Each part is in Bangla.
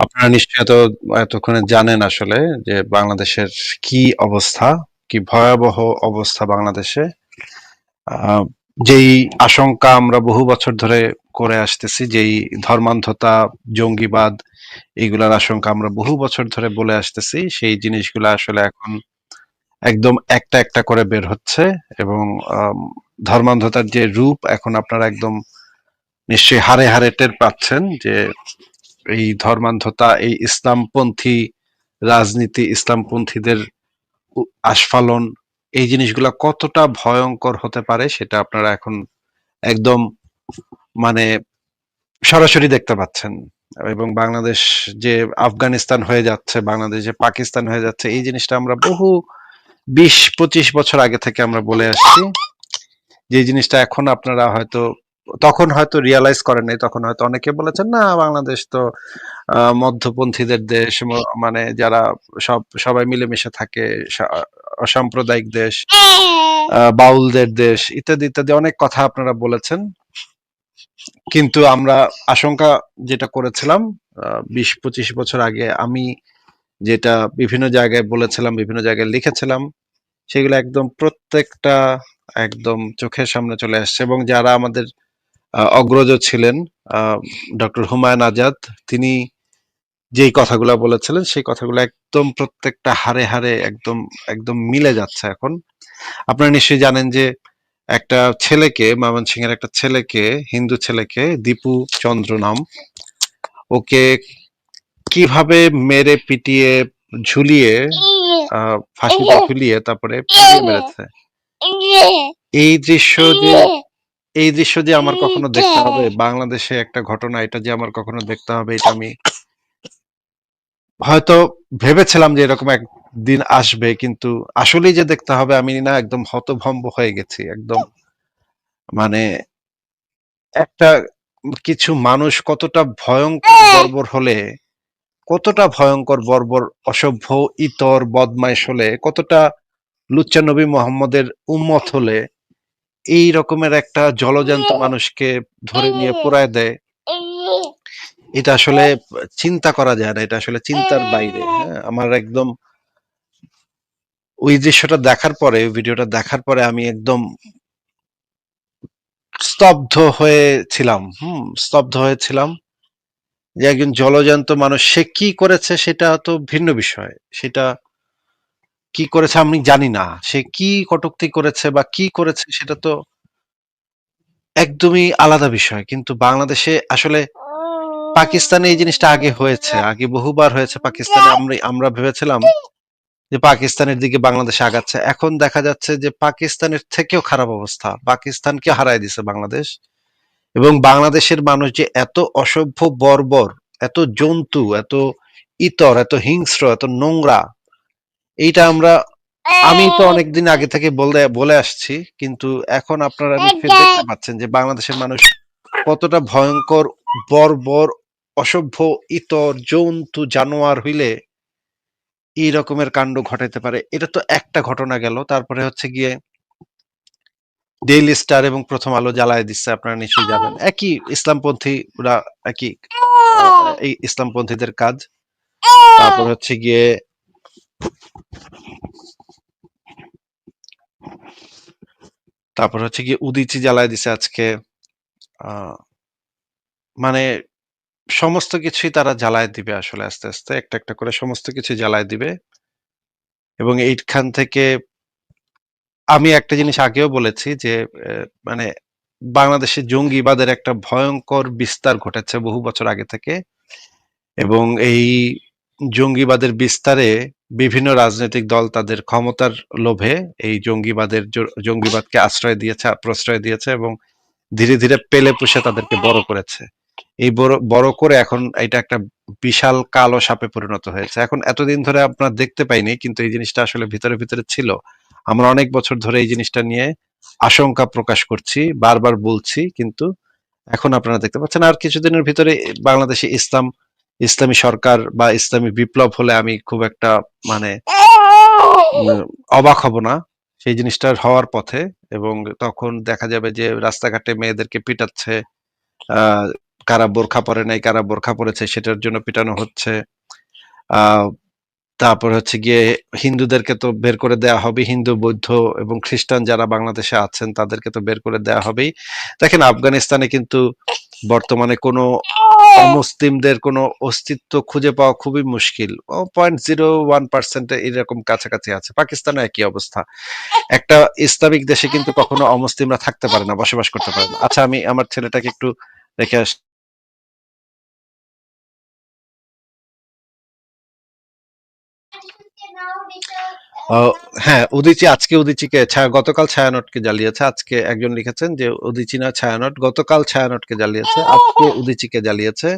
আপনারা নিশ্চয়ই এত এতক্ষণে জানেন আসলে যে বাংলাদেশের কি অবস্থা, কি ভয়াবহ অবস্থা বাংলাদেশে। যেই আশঙ্কা আমরা বহু বছর ধরে করে আসতেছি, যেই ধর্মান্ধতা, জঙ্গিবাদ এগুলার আশঙ্কা আমরা বহু বছর ধরে বলে আসতেছি, সেই জিনিসগুলা আসলে এখন একদম একটা, একটা করে বের হচ্ছে এবং ধর্মান্ধতার যে রূপ এখন আপনারা একদম নিশ্চয়ই হারে হারে টের পাচ্ছেন যে এই ধর্মান্ধতা, এই ইসলামপন্থী রাজনীতি, ইসলামপন্থীদের আস্ফালন এই জিনিসগুলা কতটা ভয়ঙ্কর হতে পারে সেটা আপনারা এখন একদম মানে সরাসরি দেখতে পাচ্ছেন। এবং বাংলাদেশ যে আফগানিস্তান হয়ে যাচ্ছে, বাংলাদেশ যে পাকিস্তান হয়ে যাচ্ছে এই জিনিসটা আমরা বহু ২০-২৫ বছর আগে থেকে আমরা বলে আসছি। যে জিনিসটা এখন আপনারা হয়তো তখন হয়তো রিয়ালাইজ করেন নাই। তখন হয়তো অনেকে বলেছেন, "না বাংলাদেশ তো মধ্যপন্থীদের দেশ মানে যারা সব সবাই মিলেমিশে থাকে, অসাম্প্রদায়িক দেশ, বাউলদের দেশ" ইত্যাদি, ইত্যাদি অনেক কথা আপনারা বলেছেন। কিন্তু আমরা আশঙ্কা যেটা করেছিলাম আ ২০-২৫ বছর আগে আমি যেটা বিভিন্ন জায়গায় বলেছিলাম, বিভিন্ন জায়গায় লিখেছিলাম, সেগুলো একদম প্রত্যেকটা একদম চোখের সামনে চলে আসছে এবং যারা আমাদের অগ্রজ ছিলেন ডক্টর হুমায়ুন আজাদ তিনি যেই কথাগুলা বলেছিলেন সেই কথাগুলো একদম প্রত্যেকটা হারে হাড়ে একদম, একদম মিলে যাচ্ছে এখন। আপনারা নিশ্চয়ই জানেন যে একটা ছেলেকে ময়মনসিংহের একটা ছেলেকে, হিন্দু ছেলেকে দীপু চন্দ্র নাম, ওকে কীভাবে মেরে পিটিয়ে ঝুলিয়ে ফাঁসিতে ঝুলিয়ে তারপরে মেরেছে। এই দৃশ্য যে এই দৃশ্য যে আমার কখনো দেখতে হবে, বাংলাদেশে একটা ঘটনা এটা যে আমার কখনো দেখতে হবে? এটা আমি হয়তো ভেবেছিলাম যে এরকম একদিন আসবে কিন্তু আসলেই যে দেখতে হবে আমি না একদম হতভম্ব হয়ে গেছি। একদম মানে একটা কিছু মানুষ কতটা ভয়ঙ্কর বর্বর হলে, কতটা ভয়ঙ্কর বর্বর, অসভ্য, ইতর, বদমাইশ হলে, কতটা লুচ্চা নবী মোহাম্মদের উম্মত হলে এই রকমের একটা জলজান্ত মানুষকে ধরে নিয়ে পোড়ায় দেয়। এটা আসলে চিন্তা করা যায় না। এটা আসলে চিন্তার বাইরে। হ্যাঁ? আমার একদম ওই দৃশ্যটা দেখার পরে, ভিডিওটা দেখার পরে আমি একদম স্তব্ধ হয়েছিলাম। হুম? স্তব্ধ হয়েছিলাম। যে একজন জলজান্ত মানুষ সে কি করেছে সেটা তো ভিন্ন বিষয়। সেটা কি করেছে আমি জানি না। সে কি কটুক্তি করেছে বা কি করেছে সেটা তো একদমই আলাদা বিষয়। কিন্তু বাংলাদেশে আসলে পাকিস্তানে এই জিনিসটা আগে হয়েছে। আগে বহুবার হয়েছে পাকিস্তানে আমরা আমরা ভেবেছিলাম যে পাকিস্তানের দিকে বাংলাদেশ আগাচ্ছে। এখন দেখা যাচ্ছে যে পাকিস্তানের থেকেও খারাপ অবস্থা। পাকিস্তানকে হারায় দিছে বাংলাদেশ। এবং বাংলাদেশের মানুষ যে এত অসভ্য বর্বর, এত জন্তু, এত ইতর, এত হিংস্র, এত নোংরা এইটা আমরা আমি তো অনেকদিন আগে থেকে বলে বলে আসছি কিন্তু এখন আপনারা নিশ্চয়ই দেখতে পাচ্ছেন যে বাংলাদেশের মানুষ কতটা ভয়ঙ্কর, বর্বর, অসভ্য, ইতর, জন্তু, জানোয়ার হইলে এই রকমের কাণ্ড ঘটাইতে পারে। এটা তো একটা ঘটনা গেল। তারপরে হচ্ছে গিয়ে ডেইলি স্টার এবং প্রথম আলো জ্বালায় দিচ্ছে আপনারা নিশ্চয়ই জানেন। একই ইসলামপন্থীরা একই এই ইসলামপন্থীদের কাজ। তারপর হচ্ছে গিয়ে তারপর হচ্ছে গিয়ে উদীচী জ্বালায় দিছে আজকে। মানে সমস্ত কিছুই তারা জ্বালায় দিবে আসলে আস্তে, আস্তে একটা, একটা করে সমস্ত কিছু জ্বালায় দিবে। এবং এইখান থেকে আমি একটা জিনিস আগেও বলেছি যে মানে বাংলাদেশে জঙ্গিবাদের একটা ভয়ঙ্কর বিস্তার ঘটেছে বহু বছর আগে থেকে। এবং এই জঙ্গিবাদের বিস্তারে বিভিন্ন রাজনৈতিক দল তাদের ক্ষমতার লোভে এই জঙ্গিবাদের জঙ্গিবাদকে আশ্রয় দিয়েছে, প্রশ্রয় দিয়েছে এবং ধীরে, ধীরে পেলে পুষে তাদেরকে বড় করেছে। এই বড়, বড় করে এখন এটা একটা বিশাল কালো সাপে পরিণত হয়েছে। এখন এতদিন ধরে আপনারা দেখতে পাইনি কিন্তু এই জিনিসটা আসলে ভিতরে, ভিতরে ছিল। আমরা অনেক বছর ধরে এই জিনিসটা নিয়ে আশঙ্কা প্রকাশ করছি, বারবার বলছি কিন্তু এখন আপনারা দেখতে পাচ্ছেন। আর কিছুদিনের ভিতরে বাংলাদেশে ইসলাম ইসলামী সরকার বা ইসলামী বিপ্লব হলে আমি খুব একটা মানে অবাক হব না। সেই জিনিসটা হওয়ার পথে এবং তখন দেখা যাবে যে রাস্তাঘাটে মেয়েদেরকে পিটাচ্ছে, কারা বোরখা পরে নাই কারা বোরখা পরেছে সেটার জন্য পিটানো হচ্ছে আহ তারপর হচ্ছে গিয়ে হিন্দুদেরকে তো বের করে দেওয়া হবে হিন্দু বৌদ্ধ এবং খ্রিস্টান যারা বাংলাদেশে আছেন তাদেরকে তো বের করে দেওয়া হবেই দেখেন আফগানিস্তানে কিন্তু বর্তমানে কোনো মুসলিমদের কোনো অস্তিত্ব খুঁজে পাওয়া খুবই মুশকিল। পয়েন্ট জিরো ওয়ান পার্সেন্ট এরকম কাছাকাছি আছে। পাকিস্তানে একই অবস্থা। একটা ইসলামিক দেশে কিন্তু কখনো অমুসলিমরা থাকতে পারে না, বসবাস করতে পারে না। আচ্ছা আমি আমার ছেলেটাকে একটু রেখে আস। হ্যাঁ উদিচি, আজকে উদিচিকে ছায়া গতকাল ছায়ানটকে জ্বালিয়েছে। আজকে একজন লিখেছেন যে, উদিচি না ছায়ানট, গতকাল ছায়ানটকে জ্বালিয়েছে, আজকে উদিচিকে জ্বালিয়েছে।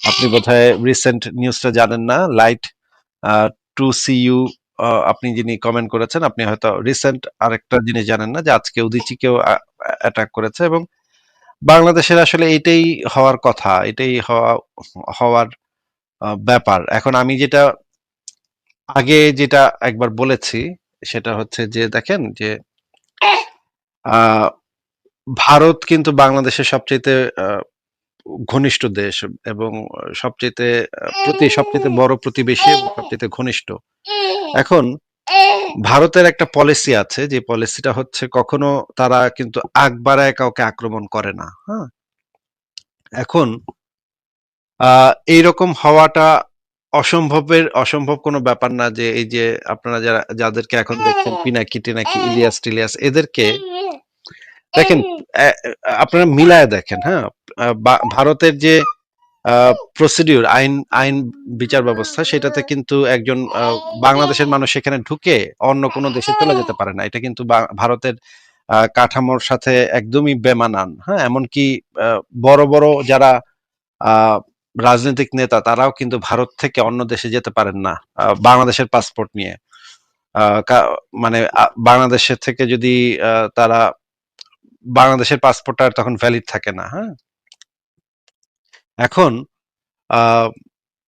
আপনি বোধহয় রিসেন্ট নিউজটা জানেন না লাইট টু সি ইউ আপনি যিনি কমেন্ট করেছেন, আপনি হয়তো রিসেন্ট আরেকটা জিনিস জানেন না যে, আজকে উদিচিকেও অ্যাটাক করেছে এবং বাংলাদেশের আসলে এটাই হওয়ার কথা, এটাই হওয়া হওয়ার ব্যাপার। এখন আমি যেটা আগে যেটা একবার বলেছি, সেটা হচ্ছে যে, দেখেন যে ভারত কিন্তু বাংলাদেশের সবচেয়ে ঘনিষ্ঠ দেশ এবং সবচেয়ে প্রতি সবচেয়ে বড় প্রতিবেশী এবং সবচেয়ে ঘনিষ্ঠ। এখন ভারতের একটা পলিসি আছে, যে পলিসিটা হচ্ছে কখনো তারা কিন্তু আগ বাড়ায় কাউকে আক্রমণ করে না হ্যাঁ? এখন আহ এইরকম হওয়াটা অসম্ভবের, অসম্ভব কোনো ব্যাপার না যে এই যে আপনারা যারা, যাদেরকে এখন দেখছেন, পিনাকি টিনাকি, ইলিয়াস টিলিয়াস, এদেরকে দেখেন আপনারা মিলায় দেখেন হ্যাঁ? ভারতের যে প্রসিডিউর আইন আইন বিচার ব্যবস্থা, সেটাতে কিন্তু একজন বাংলাদেশের মানুষ সেখানে ঢুকে অন্য কোনো দেশে চলে যেতে পারে না। এটা কিন্তু ভারতের কাঠামোর সাথে একদমই বেমানান হ্যাঁ? এমনকি বড় বড় যারা রাজনৈতিক নেতা, তারাও কিন্তু ভারত থেকে অন্য দেশে যেতে পারেন না বাংলাদেশের পাসপোর্ট নিয়ে। মানে বাংলাদেশের থেকে যদি তারা বাংলাদেশের পাসপোর্টটা তখন ভ্যালিড থাকে না হ্যাঁ? এখন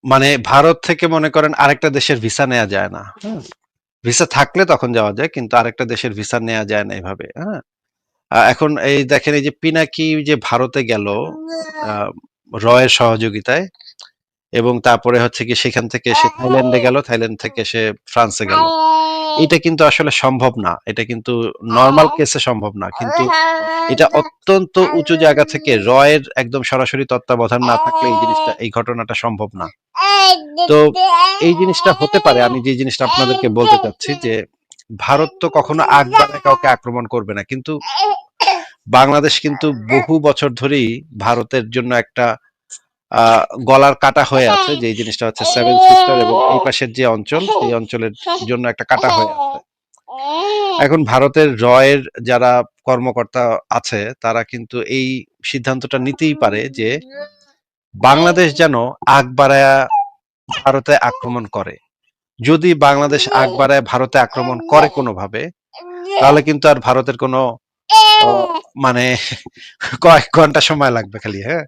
মানে ভারত থেকে মনে করেন আরেকটা দেশের ভিসা নেওয়া যায় না হ্যাঁ? ভিসা থাকলে তখন যাওয়া যায়, কিন্তু আরেকটা দেশের ভিসা নেওয়া যায় না এইভাবে হ্যাঁ? এখন এই দেখেন এই যে পিনাকি যে ভারতে গেল রয়ের সহযোগিতায় এবং তারপরে হচ্ছে কি সেখান থেকে সে থাইল্যান্ডে গেল থাইল্যান্ড থেকে সে ফ্রান্সে গেল। এটা কিন্তু আসলে সম্ভব না এটা কিন্তু নর্মাল কেসে সম্ভব না কিন্তু এটা অত্যন্ত উঁচু জায়গা থেকে রয়ের একদম সরাসরি তত্ত্বাবধান না থাকলে এই জিনিসটা এই ঘটনাটা সম্ভব না। তো এই জিনিসটা হতে পারে আমি যে জিনিসটা আপনাদেরকে বলতে চাচ্ছি যে ভারত তো কখনো আগ বাড়ায় কাউকে আক্রমণ করবে না কিন্তু বাংলাদেশ কিন্তু বহু বছর ধরেই ভারতের জন্য একটা গলার কাটা হয়ে আছে, যে জিনিসটা হচ্ছে সেভেন সিস্টার এবং এই পাশের যে অঞ্চল এই অঞ্চলের জন্য একটা কাটা হয়ে আছে। এখন ভারতের রয়ের যারা কর্মকর্তা আছে, তারা কিন্তু এই সিদ্ধান্তটা নিতেই পারে যে বাংলাদেশ যেন আগ ভারতে আক্রমণ করে। যদি বাংলাদেশ আগ ভারতে আক্রমণ করে কোনোভাবে, তাহলে কিন্তু আর ভারতের কোনো মানে কয়েক ঘণ্টা সময় লাগবে খালি হ্যাঁ?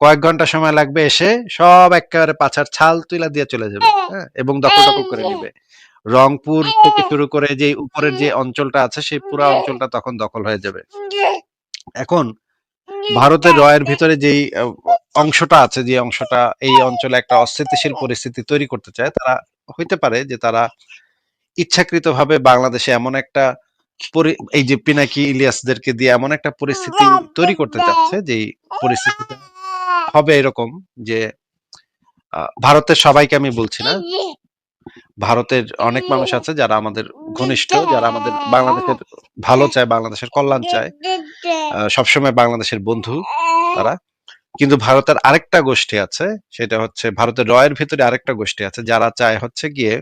কয়েক ঘণ্টা সময় লাগবে এসে সব একেবারে পাছার ছাল তুইলা দিয়ে চলে যাবে হ্যাঁ? এবং দখল দখল করে নিবে। রংপুর থেকে শুরু করে যে উপরের যে অঞ্চলটা আছে সেই পুরো অঞ্চলটা তখন দখল হয়ে যাবে। এখন ভারতের রয়ের ভিতরে যেই অংশটা আছে যে অংশটা এই অঞ্চলে একটা অস্থিতিশীল পরিস্থিতি তৈরি করতে চায় তারা হইতে পারে যে তারা ইচ্ছাকৃতভাবে বাংলাদেশে এমন একটা এই যে পিনাকি ইলিয়াসদেরকে দিয়ে এমন একটা পরিস্থিতি তৈরি করতে চাচ্ছে যে পরিস্থিতিটা হবে এরকম যে ভারতের সবাইকে আমি বলছি না। ভারতের অনেক মানুষ আছে যারা আমাদের ঘনিষ্ঠ যারা আমাদের বাংলাদেশের ভালো চায় বাংলাদেশের কল্যাণ চায়। আহ, সবসময় বাংলাদেশের বন্ধু তারা। কিন্তু ভারতের আরেকটা গোষ্ঠী আছে সেটা হচ্ছে ভারতের রয়ের ভিতরে আরেকটা গোষ্ঠী আছে যারা চায় হচ্ছে গিয়ে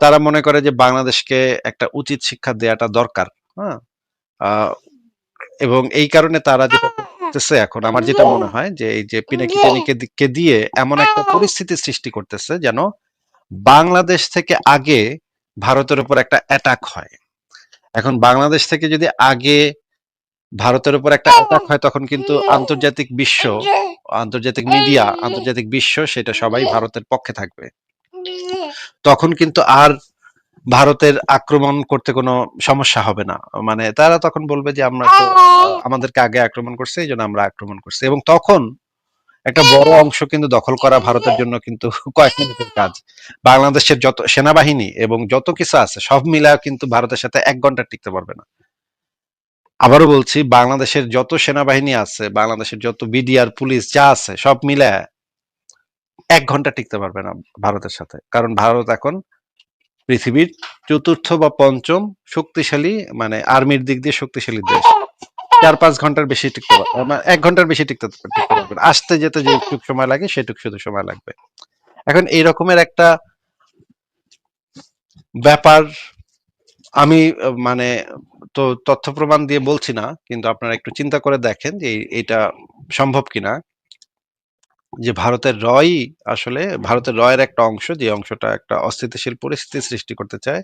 তারা মনে করে যে বাংলাদেশকে একটা উচিত শিক্ষা দেওয়াটা দরকার হ্যাঁ? এবং এই কারণে তারা যেটা করতেছে এখন আমার যেটা মনে হয় যে এই যে পিনাকি টিনাকে দিয়ে এমন একটা পরিস্থিতি সৃষ্টি করতেছে যেন বাংলাদেশ থেকে আগে ভারতের উপর একটা অ্যাটাক হয়। এখন বাংলাদেশ থেকে যদি আগে ভারতের উপর একটা অ্যাটাক হয় তখন কিন্তু আন্তর্জাতিক বিশ্ব আন্তর্জাতিক মিডিয়া আন্তর্জাতিক বিশ্ব সেটা সবাই ভারতের পক্ষে থাকবে। তখন কিন্তু আর ভারতের আক্রমণ করতে কোনো সমস্যা হবে না। মানে তারা তখন বলবে যে আমরা তো আমাদেরকে আগে আক্রমণ করছে এই জন্য আমরা আক্রমণ করছি। এবং তখন একটা বড় অংশ কিন্তু দখল করা ভারতের জন্য কিন্তু কয়েক মিনিটের কাজ। বাংলাদেশের যত সেনাবাহিনী এবং যত কিছু আছে সব মিলা কিন্তু ভারতের সাথে এক ঘণ্টা টিকতে পারবে না। আবারও বলছি বাংলাদেশের যত সেনাবাহিনী আছে বাংলাদেশের যত বিডিআর পুলিশ যা আছে সব মিলে এক ঘণ্টা টিকতে পারবে না ভারতের সাথে। কারণ ভারত এখন পৃথিবীর চতুর্থ বা পঞ্চম শক্তিশালী মানে আর্মির দিক দিয়ে শক্তিশালী দেশ। চার পাঁচ ঘণ্টার বেশি টিকতে পারবে মানে এক ঘণ্টার বেশি টিকতে পারবে আসতে যেতে যেটুক সময় লাগে, সেটুক শুধু সময় লাগবে। এখন এই রকমের একটা ব্যাপার আমি মানে তো তথ্য প্রমাণ দিয়ে বলছি না, কিন্তু আপনারা একটু চিন্তা করে দেখেন যে এটা সম্ভব কিনা। যে ভারতের রই আসলে ভারতের রয়ের একটা অংশ, যে অংশটা একটা অস্থিতিশীল পরিস্থিতি সৃষ্টি করতে চায়,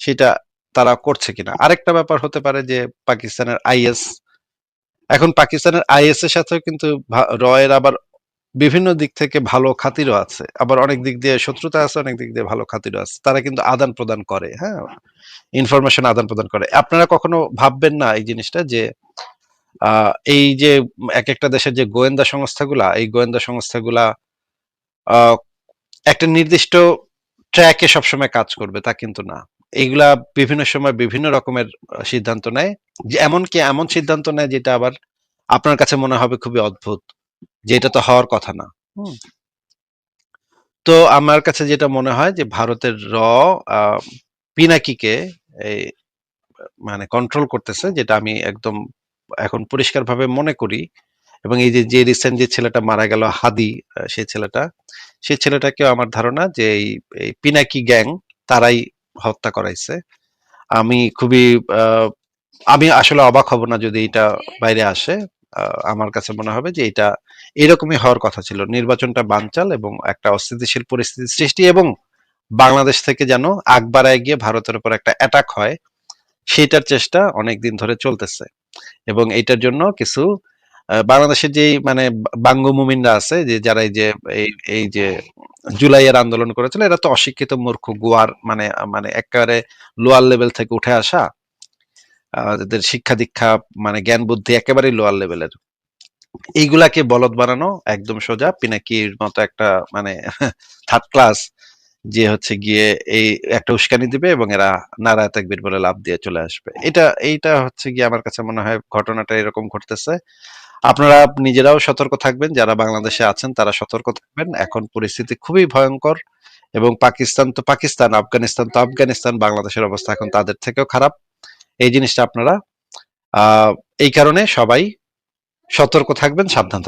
সেটা তারা করছে কিনা। আরেকটা ব্যাপার হতে পারে যে পাকিস্তানের আইএস, এখন পাকিস্তানের আইএস এর সাথেও কিন্তু রয়ের আবার বিভিন্ন দিক থেকে ভালো খাতিরও আছে। আবার অনেক দিক দিয়ে শত্রুতা আছে, অনেক দিক দিয়ে ভালো খাতিরও আছে। তারা কিন্তু আদান প্রদান করে হ্যাঁ? ইনফরমেশন আদান প্রদান করে। আপনারা কখনো ভাববেন না এই জিনিসটা যে এই যে এক একটা দেশের যে গোয়েন্দা সংস্থাগুলা, এই গোয়েন্দা সংস্থাগুলা একটা নির্দিষ্ট ট্র্যাকে সবসময় কাজ করবে, তা কিন্তু না। এইগুলা বিভিন্ন সময় বিভিন্ন রকমের সিদ্ধান্ত নেয়। যে এমনকি এমন সিদ্ধান্ত নেয় যেটা আবার আপনার কাছে মনে হবে খুবই অদ্ভুত, যে এটা তো হওয়ার কথা না। তো আমার কাছে যেটা মনে হয় যে ভারতের র পিনাকিকে মানে কন্ট্রোল করতেছে, যেটা আমি একদম এখন পরিষ্কারভাবে মনে করি এবং এই যে যে রিসেন্ট যে ছেলেটা মারা গেল, হাদি সেই ছেলেটা সেই ছেলেটাকেও আমার ধারণা যে এই পিনাকি গ্যাং তারাই হত্যা করাইছে। আমি খুবই আমি আসলে অবাক হব না যদি এটা বাইরে আসে। আমার কাছে মনে হবে যে এটা এরকমই হওয়ার কথা ছিল। নির্বাচনটা বানচাল এবং একটা অস্থিতিশীল পরিস্থিতি সৃষ্টি এবং বাংলাদেশ থেকে যেন আগ বাড়ায় গিয়ে ভারতের উপর একটা অ্যাটাক হয়, সেটার চেষ্টা অনেকদিন ধরে চলতেছে। এবং এটার জন্য কিছু বাংলাদেশের যে মানে বাঙ্গ মুমিনরা আছে, যে যারা এই যে এই যে জুলাইয়ের আন্দোলন করেছিল, এরা তো অশিক্ষিত মূর্খ, গোয়ার মানে মানে একেবারে লোয়ার লেভেল থেকে উঠে আসা যাদের শিক্ষা দীক্ষা মানে জ্ঞান বুদ্ধি একেবারেই লোয়ার লেভেলের এইগুলাকে বলদ বানানো একদম সোজা, পিনাকির মতো একটা মানে থার্ড ক্লাস যে হচ্ছে গিয়ে এই একটা উস্কানি দিবে এবং এরা নারায় তাকবীর বলে লাভ দিয়ে চলে আসবে। এটা, এইটা হচ্ছে গিয়ে আমার কাছে মনে হয় ঘটনাটা এরকম ঘটতেছে। আপনারা নিজেরাও সতর্ক থাকবেন, যারা বাংলাদেশে আছেন তারা সতর্ক থাকবেন। এখন পরিস্থিতি খুবই ভয়ঙ্কর এবং পাকিস্তান তো পাকিস্তান, আফগানিস্তান তো আফগানিস্তান, বাংলাদেশের অবস্থা এখন তাদের থেকেও খারাপ। এই জিনিসটা আপনারা, আহ, এই কারণে সবাই সতর্ক থাকবেন, সাবধান থাকবেন।